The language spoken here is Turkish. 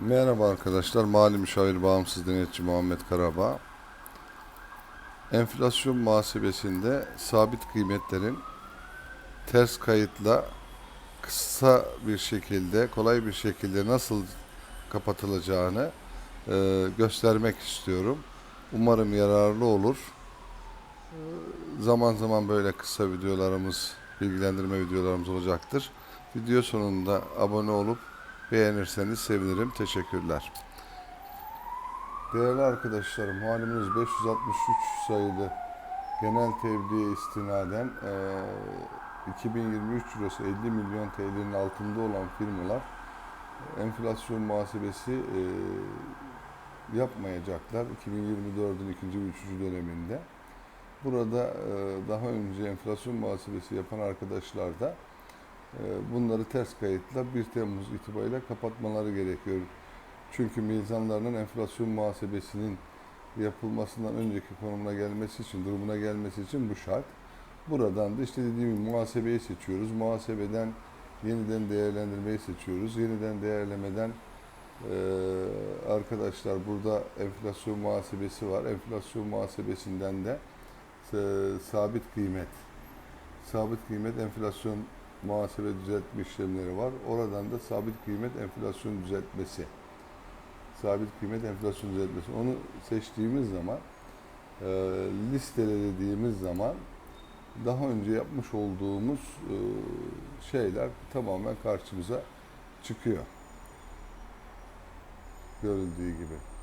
Merhaba arkadaşlar. Mali Müşavir Bağımsız Denetçi Muhammed Karabağ. Enflasyon muhasebesinde sabit kıymetlerin ters kayıtla kısa bir şekilde, kolay bir şekilde nasıl kapatılacağını e, göstermek istiyorum. Umarım yararlı olur. Zaman zaman böyle kısa videolarımız, bilgilendirme videolarımız olacaktır. Video sonunda abone olup Beğenirseniz sevinirim. Teşekkürler. Değerli arkadaşlarım, halimiz 563 sayılı genel tebliğe istinaden eee 2023 cirosu 50 milyon TL'nin altında olan firmalar enflasyon muhasebesi eee, yapmayacaklar 2024'ün ikinci ve üçüncü döneminde. Burada eee, daha önce enflasyon muhasebesi yapan arkadaşlar da bunları ters kayıtla 1 Temmuz itibariyle kapatmaları gerekiyor. Çünkü mizanlarının enflasyon muhasebesinin yapılmasından önceki konumuna gelmesi için, durumuna gelmesi için bu şart. Buradan da işte dediğim gibi muhasebeyi seçiyoruz. Muhasebeden yeniden değerlendirmeyi seçiyoruz. Yeniden değerlemeden eee, arkadaşlar burada enflasyon muhasebesi var. Enflasyon muhasebesinden de e, sabit kıymet sabit kıymet enflasyon muhasebe düzeltme işlemleri var. Oradan da sabit kıymet enflasyon düzeltmesi. Sabit kıymet enflasyon düzeltmesi. Onu seçtiğimiz zaman e, listelediğimiz zaman daha önce yapmış olduğumuz e, şeyler tamamen karşımıza çıkıyor. Görüldüğü gibi.